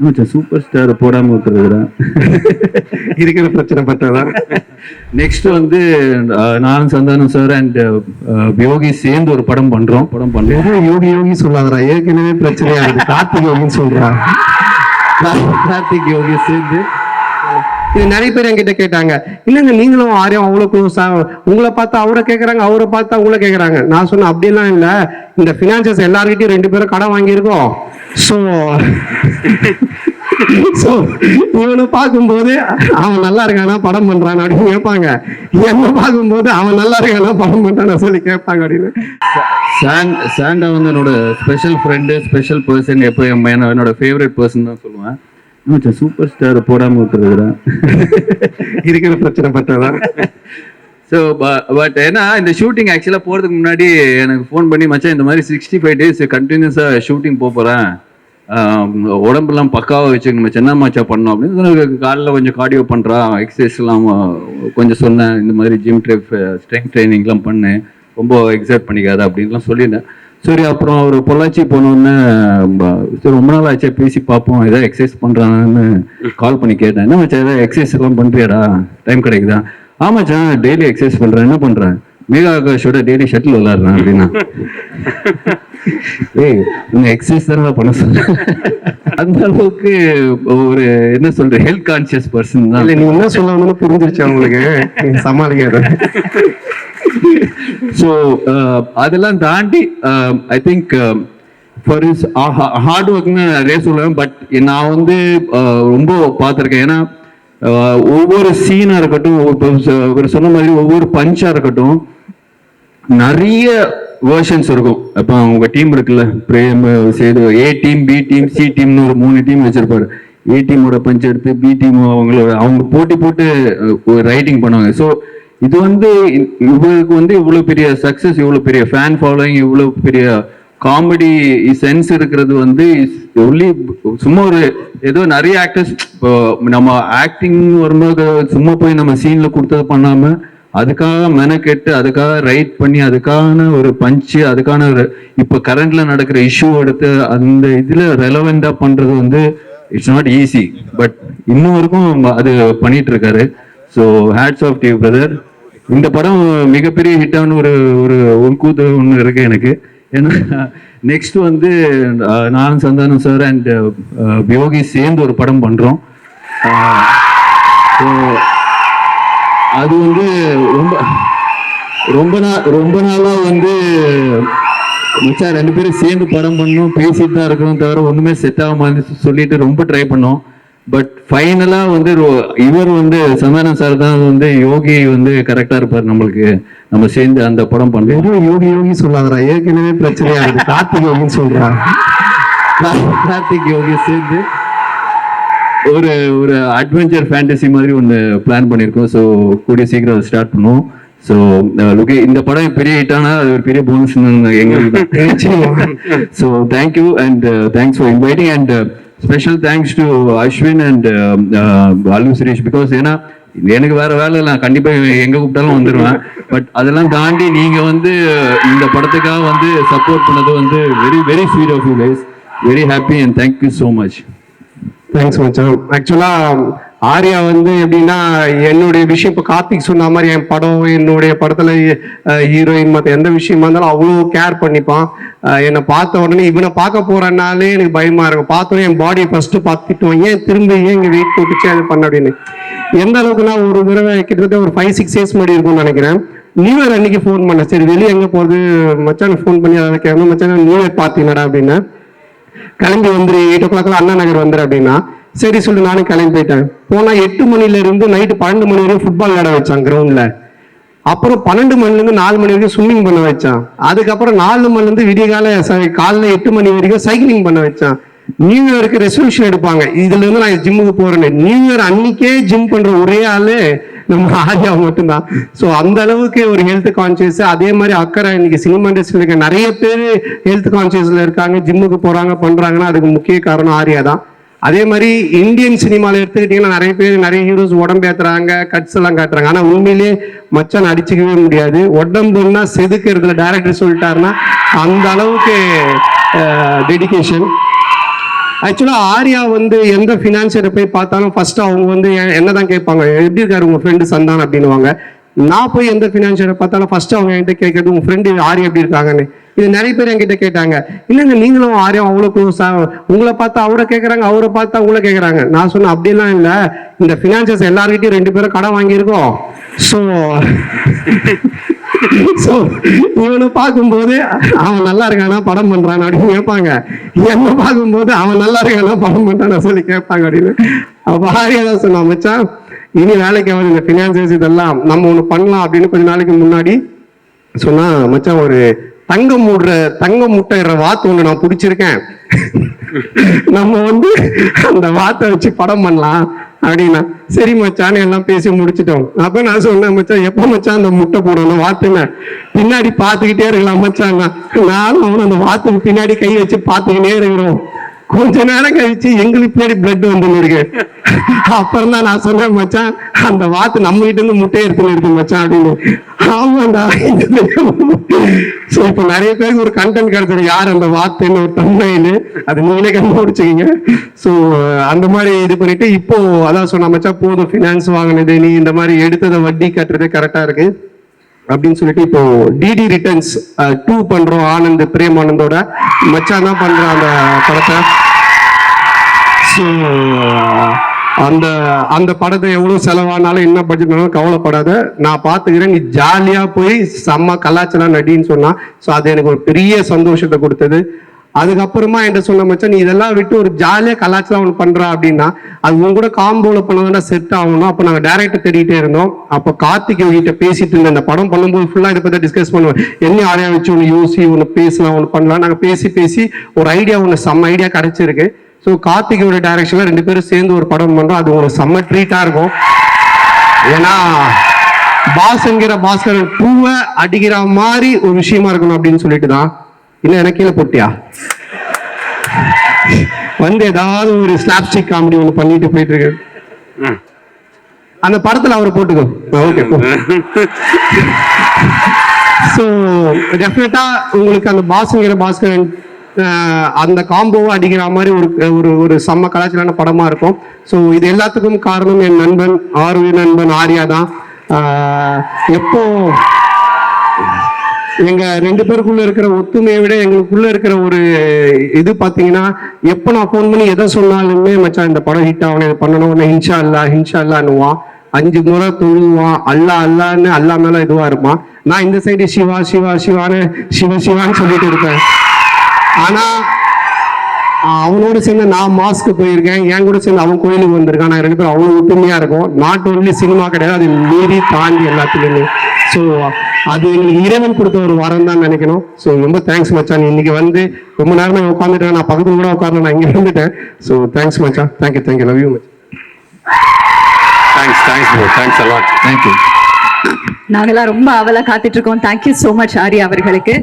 மச்சான் super star போடாம விட்டுருக்குறேன் இருக்கிற பிரச்சனை பட்டதான். நெக்ஸ்ட் வந்து நானும் சந்தானம் சார் அண்ட் யோகி சேர்ந்து ஒரு படம் பண்றோம். படம் பண்றோம். யோகி யோகி சொல்லாதடா. ஏற்கனவே பிரச்சனையா இருக்கு. கார்த்திக் யோகின்னு சொல்றான் கார்த்திக் யோகி சேர்ந்து. இது நிறைய பேர் என்கிட்ட கேட்டாங்க. இல்லைங்க நீங்களும் ஆரியம் அவ்வளோ க்ளோஸா உங்களை பார்த்தா அவரை கேட்குறாங்க அவரை பார்த்தா உங்களை கேட்குறாங்க நான் சொன்னேன் அப்படிலாம் இல்லை. இந்த ஃபினான்சஸ் எல்லார்கிட்டயும் ரெண்டு பேரும் கடன் வாங்கியிருக்கோம். ஸோ ஸோ இவனை பார்க்கும்போது அவன் நல்லா இருக்கானா படம் பண்றான் அப்படின்னு கேட்பாங்க. என்ன பார்க்கும்போது அவன் நல்லா இருக்கானா படம் பண்றானா சொல்லி கேட்பாங்க அப்படின்னு. சாண்ட் சாண்டா வந்து என்னோட ஸ்பெஷல் ஃப்ரெண்டு ஸ்பெஷல் பர்சன் எப்போ என் என்ன- என்னோட ஃபேவரட் பர்சன் தான் சொல்லுவேன். சூப்பர் ஸ்டார் போடாம விட்டுருக்குறேன் இருக்கிற பிரச்சனை பட்டதான் ஸோ பட் ஏன்னா இந்த ஷூட்டிங் ஆக்சுவலாக போகிறதுக்கு முன்னாடி எனக்கு ஃபோன் பண்ணி மச்சான் இந்த மாதிரி சிக்ஸ்டி ஃபைவ் டேஸ் கண்டினியூஸாக ஷூட்டிங் போக போகிறேன் உடம்பெல்லாம் பக்காவாக வச்சு நம்ம என்ன பண்ணோம் அப்படின்னு சொன்னாரு, காலைல கொஞ்சம் கார்டியோ பண்ணுறான் எக்ஸசைஸ்லாம் கொஞ்சம் சொன்னேன் இந்த மாதிரி ஜிம் ட்ரெப் ஸ்ட்ரென்த் ட்ரைனிங்லாம் பண்ணு ரொம்ப எக்ஸைட் பண்ணிக்காத அப்படின்லாம் சொல்லியிருந்தேன். சரி அப்புறம் அவர் பொள்ளாச்சி போனோடனே சரி ரொம்ப நாள் ஆச்சே பேசி பார்ப்போம் ஏதாவது எக்ஸசைஸ் பண்ணுறான்னு கால் பண்ணி கேட்டேன். என்ன மச்சா ஏதாவது எக்ஸசைஸ் எல்லாம் பண்ணுறியாடா டைம் கிடைக்குதா? ஆமாச்சா டெய்லி எக்ஸசைஸ் பண்ணுறேன் என்ன பண்ணுறேன் மேகா ஆகாஷோட டெய்லி ஷட்டில் விளாடுறேன் அப்படின்னா. ஏய் உங்க எக்ஸசைஸ் தானே பண்ண சொல்ல அந்த அளவுக்கு ஒரு என்ன சொல்ற ஹெல்த் கான்சியஸ் பர்சன் தான். இல்ல நீ என்ன சொல்லணும்னு புரிஞ்சிருச்சு அவங்களுக்கு. சமாளிக்காத. ஸோ அதெல்லாம் தாண்டி I think for is hard ஒர்க்னு நிறைய சொல்லுவேன் பட் நான் வந்து uh, ரொம்ப பார்த்துருக்கேன். ஏன்னா uh, ஒவ்வொரு சீனாக இருக்கட்டும் சொன்ன மாதிரி ஒவ்வொரு பஞ்சாக இருக்கட்டும் நிறைய வேர்ஷன்ஸ் இருக்கும். இப்போ உங்க டீம் இருக்குல்ல Prem Sethu A team B team C டீம்னு ஒரு மூணு டீம் வச்சிருப்பாரு. ஏ டீமோட பஞ்ச் எடுத்து பி டீம் அவங்களோட அவங்க போட்டி போட்டு ரைட்டிங் பண்ணுவாங்க. ஸோ இது வந்து இவருக்கு வந்து இவ்வளோ பெரிய சக்சஸ் இவ்வளோ பெரிய ஃபேன் ஃபாலோயிங் இவ்வளோ பெரிய காமெடி சென்ஸ் இருக்கிறது வந்து ஒன்லி சும்மா ஒரு ஏதோ நிறைய ஆக்டர்ஸ் இப்போ நம்ம ஆக்டிங் வரும்போது சும்மா போய் நம்ம சீனில் கொடுத்தது பண்ணாமல் அதுக்காக மெனக்கெட்டு அதுக்காக ரைட் பண்ணி அதுக்கான ஒரு பஞ்சு அதுக்கான ஒரு இப்போ கரண்ட்ல நடக்கிற இஷ்யூ எடுத்து அந்த இதுல ரெலவெண்டா பண்றது வந்து இட்ஸ் நாட் ஈஸி பட் இன்னும் வரைக்கும் அது பண்ணிட்டு இருக்காரு. So hats off to brother இந்த படம் மிகப்பெரிய ஹிட்டான ஒரு ஒரு உள்கூத்து ஒன்று இருக்கு எனக்கு. ஏன்னா நெக்ஸ்ட் வந்து நானும் சந்தானம் சார் அண்ட் யோகி சேர்ந்து ஒரு படம் பண்றோம். ஸோ அது வந்து ரொம்ப ரொம்ப நாள் ரொம்ப நாளா வந்து மச்சான் ரெண்டு பேரும் சேர்ந்து படம் பண்ணோம் பேசிட்டு தான் இருக்கணும் தவிர ஒண்ணுமே செட் ஆகாம இருந்துச்சு சொல்லிட்டு ரொம்ப ட்ரை பண்ணோம். பட் ஃபைனலா வந்து இவர் வந்து சந்தானம் சார் தான் வந்து யோகி வந்து கரெக்டா இருப்பார் நம்மளுக்கு. நம்ம சேர்ந்து அந்த படம் பண்றோம் வெறும் யோகி யோகி சொல்லாதடா. ஏற்கனவே பிரச்சனையா இருக்கு கார்த்திக் யோகின்னு சொல்றான் கார்த்திக் யோகி சேர்ந்து ஒரு ஒரு அட்வென்ச்சர் ஃபேண்டசி மாதிரி ஒன்று பிளான் பண்ணியிருக்கோம் ஸோ கூடிய சீக்கிரம் ஸ்டார்ட் பண்ணுவோம். ஸோ லுகே இந்த படம் பெரிய ஹிட்டானா அது ஒரு பெரிய போனஸ் எங்களுக்கு so thank you and thanks for inviting and special thanks to Ashwin and அலு Suresh because ஏன்னா எனக்கு வேற வேலை இல்லை. கண்டிப்பா எங்க கூப்பிட்டாலும் வந்துடுவேன் பட் அதெல்லாம் தாண்டி நீங்க வந்து இந்த படத்துக்காக வந்து சப்போர்ட் பண்ணது வந்து very very sweet of you guys very happy and thank you so much thanks மச்சான். ஆக்சுவலா ஆர்யா வந்து எப்படின்னா என்னுடைய விஷயம் இப்போ கார்த்திக் சொன்ன மாதிரி என் படம் என்னுடைய படத்துல ஹீரோயின் மற்ற எந்த விஷயமா இருந்தாலும் அவ்வளோ கேர் பண்ணிப்பான். என்னை பார்த்த உடனே இவனை பார்க்க போறனாலே எனக்கு பயமா இருக்கும். பார்த்த என் பாடியை ஃபர்ஸ்ட் பார்த்துட்டுவான் ஏன் திரும்ப ஏன் இங்கே வெயிட் போட்டுச்சு அது பண்ண அப்படின்னு. எந்த அளவுக்குன்னா ஒரு தடவை கிட்டத்தட்ட ஒரு ஃபைவ் சிக்ஸ் இயர்ஸ் முன்னாடி இருக்கும்னு நினைக்கிறேன். நியூ இயர் அன்னைக்கு ஃபோன் பண்ணேன் சரி வெளியே எங்கே போகிறது மச்சான் ஃபோன் பண்ணி அதை கேட்கணும் மச்சான் நியூ இயர் பார்த்தீங்கடா அப்படின்னு. கிளம்பி வந்துரு எயிட் ஓ கிளாக்ல அண்ணா நகர் வந்துரு அப்படின்னா சரி சொல்லி நானும் கிளம்பி போயிட்டேன். போனா எட்டு மணில இருந்து நைட்டு பன்னெண்டு மணி வரைக்கும் ஃபுட்பால் விளையாட வச்சான் கிரவுண்ட்ல அப்புறம் பன்னெண்டு மணில இருந்து நாலு மணி வரைக்கும் ஸ்விம்மிங் பண்ண வச்சான். அதுக்கப்புறம் நாலு மணில இருந்து விடிய கால காலைல எட்டு மணி வரைக்கும் சைக்கிளிங் பண்ண வச்சான். நியூ இயருக்கு ரெசல்யூஷன் எடுப்பாங்க. இதுல இருந்து நான் ஜிம்முக்கு போறேன்னு. நியூ இயர் அன்னைக்கே ஜிம் பண்ற ஒரே ஆளு நம்ம ஆர்யா மட்டும்தான். ஸோ அந்த அளவுக்கு ஒரு ஹெல்த் கான்சியஸ் அதே மாதிரி அக்கறை இன்னைக்கு சினிமா இண்டஸ்ட்ரியில் இருக்க நிறைய பேர் ஹெல்த் கான்சியஸில் இருக்காங்க ஜிம்முக்கு போகிறாங்க பண்ணுறாங்கன்னா அதுக்கு முக்கிய காரணம் ஆர்யா தான். அதே மாதிரி இந்தியன் சினிமாவில் எடுத்துக்கிட்டிங்கன்னா நிறைய பேர் நிறைய ஹீரோஸ் உடம்பு ஏற்றுறாங்க கட்ஸ் எல்லாம் காட்டுறாங்க. ஆனால் உண்மையிலேயே மச்சான் அடிச்சுக்கவே முடியாது. உடம்புன்னா செதுக்கிறதுல டேரக்டர் சொல்லிட்டாருன்னா அந்த அளவுக்கு டெடிகேஷன் ஆக்சுவலாக ஆர்யா வந்து எந்த ஃபினான்ஷியரை போய் பார்த்தாலும் ஃபர்ஸ்ட் அவங்க வந்து என்ன என்னதான் கேட்பாங்க? எப்படி இருக்காரு உங்கள் ஃப்ரெண்டு சந்தான் அப்படின்னுவாங்க. நான் போய் எந்த ஃபினான்ஷியரை பார்த்தாலும் ஃபர்ஸ்ட் அவங்க என்கிட்ட கேட்கறது உங்கள் ஃப்ரெண்டு ஆர்யா எப்படி இருக்காங்கன்னு. இது நிறைய பேர் என்கிட்ட கேட்டாங்க. இல்லைங்க நீங்களும் ஆர்யா அவ்வளோ க்ளோஸா உங்களை பார்த்தா அவரை கேட்குறாங்க அவரை பார்த்தா உங்களை கேட்குறாங்க. நான் சொன்னேன் அப்படிலாம் இல்லை. இந்த ஃபினான்சியர்ஸ் எல்லாருக்கிட்டையும் ரெண்டு பேரும் கடன் வாங்கியிருக்கோம். ஸோ ஸோ இவனை பார்க்கும்போது அவன் நல்லா இருக்கானா படம் பண்றான் அப்படின்னு கேட்பாங்க. என்னை பார்க்கும்போது அவன் நல்லா இருக்கானா படம் பண்ணுறான்னு சொல்லி கேட்பாங்க அப்படின்னு. அப்ப ஆரியா தான் சொன்னான் மச்சான் இனி வேலைக்கு அவன் இந்த ஃபினான்சியர்ஸ் இதெல்லாம் நம்ம ஒன்று பண்ணலாம் அப்படின்னு கொஞ்ச நாளைக்கு முன்னாடி சொன்னா மச்சான் ஒரு தங்கம் மூடுற தங்கம் முட்டைற வாத்து ஒன்று நான் பிடிச்சிருக்கேன். நம்ம வந்து அந்த வாத்தை வச்சு படம் பண்ணலாம். அப்படின்னா சரி மச்சான் எல்லாம் பேசி முடிச்சிட்டோம். அப்ப நான் சொன்னேன் மச்சான் எப்ப மச்சான் அந்த முட்டை போடணும் வாத்துன்னு பின்னாடி பார்த்துக்கிட்டே இருக்கலாம் மச்சான். நானும் அவனும் அந்த வாத்துக்கு பின்னாடி கை வச்சு பாத்துக்கிட்டே இருக்கிறோம். கொஞ்ச நேரம் கழிச்சு எங்களுக்கு பின்னாடி பிளட் வந்துருக்கு அப்புறம் தான் நான் சொன்னேன் மச்சான் அந்த வாத்து நம்ம கிட்ட இருந்து முட்டையை எடுத்துன்னு இருக்கு மச்சான் அப்படின்னு. ஆமாண்டா சோ இப்ப நிறைய பேருக்கு ஒரு கண்டென்ட் கிடைச்சது யார் அந்த வாத்துன்னு ஒரு தன்மையில அது நீங்களே கண்டுபிடிச்சிக்கிங்க. சோ அந்த மாதிரி இது பண்ணிட்டு இப்போ அதான் சொன்ன மச்சான் போதும் ஃபினான்ஸ் வாங்கினது நீ இந்த மாதிரி எடுத்ததை வட்டி கட்டுறது கரெக்டா இருக்கு. அப்படின்னு சொல்லிட்டு இப்போ டிடி ரிட்டர்ன்ஸ் டூ பண்றோம் ஆனந்த் பிரேம் ஆனந்தோட மச்சான் தான் பண்றான் அந்த படத்தை. ஸோ அந்த அந்த படத்தை எவ்வளவு செலவானாலும் என்ன பட்ஜெட்னாலும் கவலைப்படாத. நான் பார்த்துக்கிறேன் நீ ஜாலியா போய் செம்ம கலாச்சாரம் நடின்னு சொன்னா ஸோ அது எனக்கு ஒரு பெரிய சந்தோஷத்தை கொடுத்தது. அதுக்கப்புறமா என்கிட்ட சொன்ன மச்சான் நீ இதெல்லாம் விட்டு ஒரு ஜாலியாக கலாச்சாரம் ஒன்று பண்ணுறா அப்படின்னா அது உங்க கூட காம்போவில் பண்ணதாண்டா செட் ஆகணும். அப்போ நாங்கள் டேரக்டர் தேடிட்டே இருந்தோம். அப்போ கார்த்திக் கிட்ட பேசிட்டு இருந்தேன். இந்த படம் பண்ணும்போது ஃபுல்லாக இதை பற்றி டிஸ்கஸ் பண்ணுவேன். என்ன ஆடியா வச்சு ஒன்று யோசி ஒன்று பேசலாம் ஒன்று பண்ணலாம். நாங்கள் பேசி பேசி ஒரு ஐடியா ஒன்று செம்ம ஐடியா கிடைச்சிருக்கு. ஸோ கார்த்திகோட டைரக்ஷன்ல ரெண்டு பேரும் சேர்ந்து ஒரு படம் பண்ணுறோம் அது ஒரு செம்ம ட்ரீட்டாக இருக்கும். ஏன்னா பாஸ்ங்கிற பாஸ்கர் பூவை அடிக்கிற மாதிரி ஒரு விஷயமா இருக்கணும் அப்படின்னு சொல்லிட்டு தான் இன்னும் எனக்கு கீழே போட்டியா? வந்து ஏதாவது ஒரு ஸ்லாப்ஸ்டிக் காமெடி ஒன்று பண்ணிட்டு போயிட்டு இருக்கு. அந்த படத்துல அவரை போட்டுக்கோ. ஓகே ஸோ டெஃபினட்டா உங்களுக்கு அந்த பாஸ்ங்கிற பாஸ்கரன் அந்த காம்போவை அடிக்கிற மாதிரி ஒரு ஒரு ஒரு செம்ம கலாச்சாரான படமா இருக்கும். ஸோ இது எல்லாத்துக்கும் காரணம் என் நண்பன் ஆர்வி நண்பன் ஆர்யா தான். எப்போ எங்க ரெண்டு பேருக்குள்ள இருக்கிற ஒத்துமையை விட எங்களுக்குள்ள இருக்கிற ஒரு இது பாத்தீங்கன்னா எப்போ நான் ஃபோன் பண்ணி எதை சொன்னாலுமே மச்சான் இந்த படம் ஹிட் ஆகணும் இதை பண்ணணும் உடனே அல்லா இன்ஷா அல்லான்னுவான் அஞ்சு முறை தொழுவான் அல்லா அல்லான்னு அல்லா மேல இதுவா இருப்பான். நான் இந்த சைடு சிவா சிவா சிவான்னு சிவ சிவான்னு சொல்லிட்டு இருப்பேன். ஆனா அவனோட சேர்ந்து நான் மாஸ்க்கு போயிருக்கேன் என் கூட சேர்ந்து அவன் கோயிலுக்கு வந்திருக்கான். நான் ரெண்டு பேரும் அவ்வளோ ஒற்றுமையா இருக்கும். நாட் ஒன்லி சினிமா கிடையாது அது மீறி தாண்டி எல்லாத்துலேயுமே. ஸோ அது எங்களுக்கு இறைவன் கொடுத்த ஒரு வரம் தான் நினைக்கணும். ஸோ ரொம்ப தேங்க்ஸ் மச்சான். நீ இன்னைக்கு வந்து ரொம்ப நேரமா உட்காந்துட்டேன் நான் பக்கத்துல கூட உட்காரல நான் இங்கே வந்துட்டேன் ஸோ தேங்க்ஸ் மச்சான். Thank you thank you love you much thanks thanks bro thanks a lot thank you நாங்கெல்லாம் ரொம்ப அவலா காத்துட்டு இருக்கோம். தேங்க்யூ so மச் ஆர்யா அவர்களுக்கு.